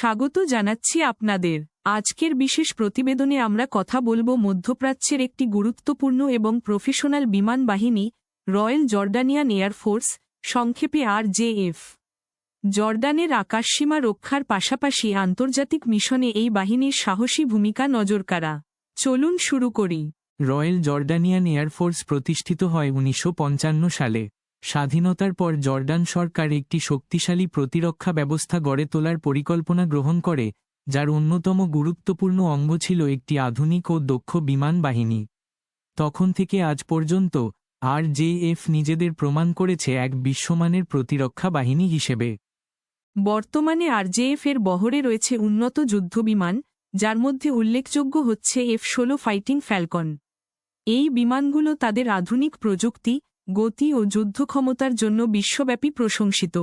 স্বাগত জানাচ্ছি আপনাদের। আজকের বিশেষ প্রতিবেদনে আমরা কথা বলব মধ্যপ্রাচ্যের একটি গুরুত্বপূর্ণ এবং প্রফেশনাল বিমান বাহিনী, রয়্যাল জর্ডানিয়ান এয়ারফোর্স সংক্ষেপে আর জর্ডানের আকাশসীমা রক্ষার পাশাপাশি আন্তর্জাতিক মিশনে এই বাহিনীর সাহসী ভূমিকা নজরকাড়া চলুন শুরু করি। রয়্যাল জর্ডানিয়ান এয়ারফোর্স প্রতিষ্ঠিত হয় উনিশশো পঞ্চান্ন সালে। স্বাধীনতার পর জর্ডান সরকার একটি শক্তিশালী প্রতিরক্ষা ব্যবস্থা গড়ে তোলার পরিকল্পনা গ্রহণ করে, যার অন্যতম গুরুত্বপূর্ণ অঙ্গ ছিল একটি আধুনিক ও দক্ষ বিমান বাহিনী। তখন থেকে আজ পর্যন্ত, আর জে এফ নিজেদের প্রমাণ করেছে এক বিশ্বমানের প্রতিরক্ষা বাহিনী হিসেবে। বর্তমানে আরজেএফ এর বহরে রয়েছে উন্নত যুদ্ধবিমান যার মধ্যে উল্লেখযোগ্য হচ্ছে এফ ষোলো ফাইটিং ফ্যালকন। এই বিমানগুলো তাদের আধুনিক প্রযুক্তি গতি ও যুদ্ধক্ষমতার জন্য বিশ্বব্যাপী প্রশংসিত।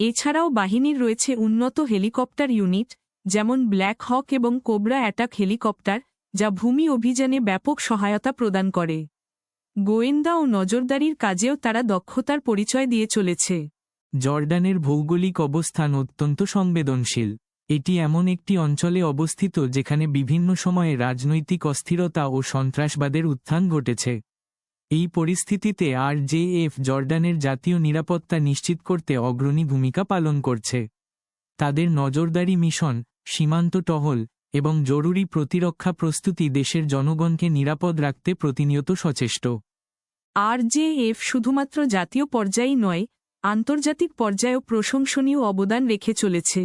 এছাড়াও বাহিনীর রয়েছে উন্নত হেলিকপ্টার ইউনিট, যেমন ব্ল্যাক হক এবং কোবরা অ্যাটাক হেলিকপ্টার, যা ভূমি অভিযানে ব্যাপক সহায়তা প্রদান করে। গোয়েন্দা ও নজরদারির কাজেও তারা দক্ষতার পরিচয় দিয়ে চলেছে। জর্ডানের ভৌগোলিক অবস্থান অত্যন্ত সংবেদনশীল। এটি এমন একটি অঞ্চলে অবস্থিত যেখানে বিভিন্ন সময়ে রাজনৈতিক অস্থিরতা ও সন্ত্রাসবাদের উত্থান ঘটেছে। এই পরিস্থিতিতে আর জে এফ জর্ডানের জাতীয় নিরাপত্তা নিশ্চিত করতে অগ্রণী ভূমিকা পালন করছে। তাদের নজরদারি মিশন, সীমান্ত টহল এবং জরুরি প্রতিরক্ষা প্রস্তুতি দেশের জনগণকে নিরাপদ রাখতে প্রতিনিয়ত সচেষ্ট। আর জে এফ শুধুমাত্র জাতীয় পর্যায়েই নয়, আন্তর্জাতিক পর্যায়েও প্রশংসনীয় অবদান রেখে চলেছে।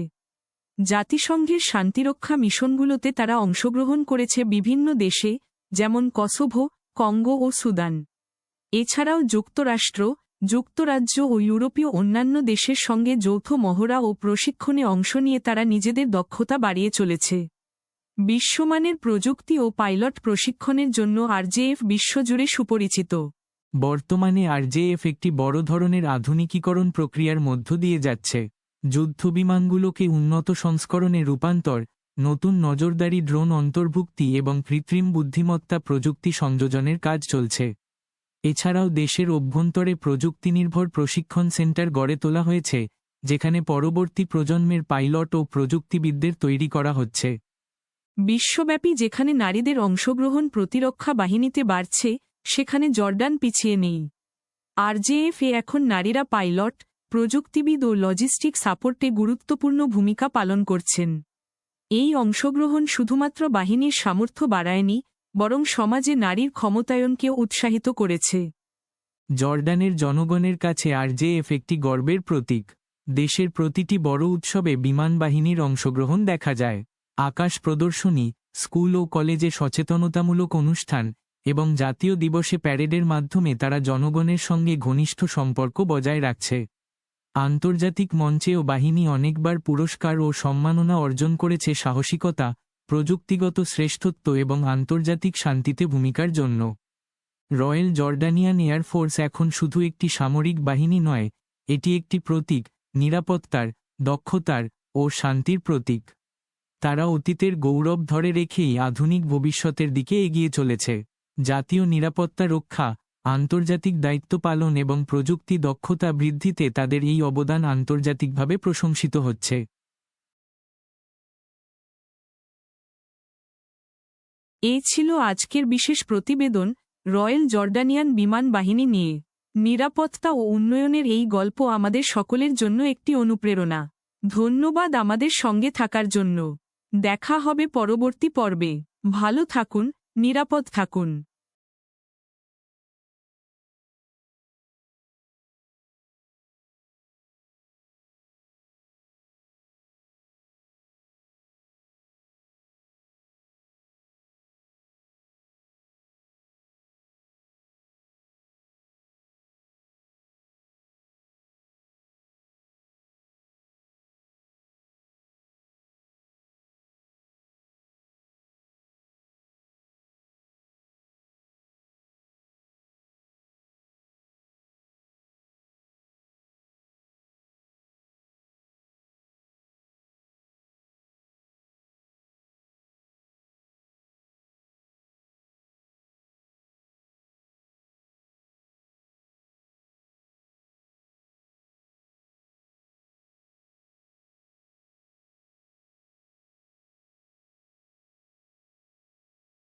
জাতিসংঘের শান্তিরক্ষা মিশনগুলোতে তারা অংশগ্রহণ করেছে বিভিন্ন দেশে, যেমন কসোভো, কঙ্গো ও সুদান। এছাড়াও যুক্তরাষ্ট্র, যুক্তরাজ্য ও ইউরোপীয় অন্যান্য দেশের সঙ্গে যৌথ মহড়া ও প্রশিক্ষণে অংশ নিয়ে তারা নিজেদের দক্ষতা বাড়িয়ে চলেছে। বিশ্বমানের প্রযুক্তি ও পাইলট প্রশিক্ষণের জন্য আরজেএফ বিশ্বজুড়ে সুপরিচিত। বর্তমানে আরজেএফ একটি বড় ধরনের আধুনিকীকরণ প্রক্রিয়ার মধ্য দিয়ে যাচ্ছে। যুদ্ধবিমানগুলোকে উন্নত সংস্করণে রূপান্তর, নতুন নজরদারি ড্রোন অন্তর্ভুক্তি এবং কৃত্রিম বুদ্ধিমত্তা প্রযুক্তি সংযোজনের কাজ চলছে। এছাড়াও দেশের অভ্যন্তরে প্রযুক্তিনির্ভর প্রশিক্ষণ সেন্টার গড়ে তোলা হয়েছে, যেখানে পরবর্তী প্রজন্মের পাইলট ও প্রযুক্তিবিদদের তৈরি করা হচ্ছে। বিশ্বব্যাপী যেখানে নারীদের অংশগ্রহণ প্রতিরক্ষা বাহিনীতে বাড়ছে, সেখানে জর্ডান পিছিয়ে নেই। আরজেএফ এখন নারীরা পাইলট, প্রযুক্তিবিদ ও লজিস্টিক সাপোর্টে গুরুত্বপূর্ণ ভূমিকা পালন করছেন। এই অংশগ্রহণ শুধুমাত্র বাহিনীর সামর্থ্য বাড়ায়নি বরং সমাজে নারীর ক্ষমতায়নকেও উৎসাহিত করেছে। জর্ডানের জনগণের কাছে আর আরজেএফ একটি গর্বের প্রতীক। দেশের প্রতিটি বড় উৎসবে বিমান বাহিনীর অংশগ্রহণ দেখা যায়। আকাশ প্রদর্শনী, স্কুল ও কলেজে সচেতনতামূলক অনুষ্ঠান এবং জাতীয় দিবসে প্যারেডের মাধ্যমে তারা জনগণের সঙ্গে ঘনিষ্ঠ সম্পর্ক বজায় রাখছে। আন্তর্জাতিক মঞ্চেও বাহিনী অনেকবার পুরস্কার ও সম্মাননা অর্জন করেছে সাহসিকতা প্রযুক্তিগত শ্রেষ্ঠত্ব এবং আন্তর্জাতিক শান্তিতে ভূমিকার জন্য। রয়্যাল জর্ডানিয়ান এয়ারফোর্স এখন শুধু একটি সামরিক বাহিনী নয়, এটি একটি প্রতীক, নিরাপত্তার, দক্ষতার ও শান্তির প্রতীক। তারা অতীতের গৌরব ধরে রেখেই আধুনিক ভবিষ্যতের দিকে এগিয়ে চলেছে। জাতীয় নিরাপত্তা রক্ষা, আন্তর্জাতিক দায়িত্ব পালন এবং প্রযুক্তি দক্ষতা বৃদ্ধিতে তাদের এই অবদান আন্তর্জাতিকভাবে প্রশংসিত হচ্ছে। এ ছিল আজকের বিশেষ প্রতিবেদন রয়্যাল জর্ডানিয়ান বিমান বাহিনী নিয়ে। নিরাপত্তা ও উন্নয়নের এই গল্প আমাদের সকলের জন্য একটি অনুপ্রেরণা। ধন্যবাদ আমাদের সঙ্গে থাকার জন্য। দেখা হবে পরবর্তী পর্বে। ভালো থাকুন, নিরাপদ থাকুন।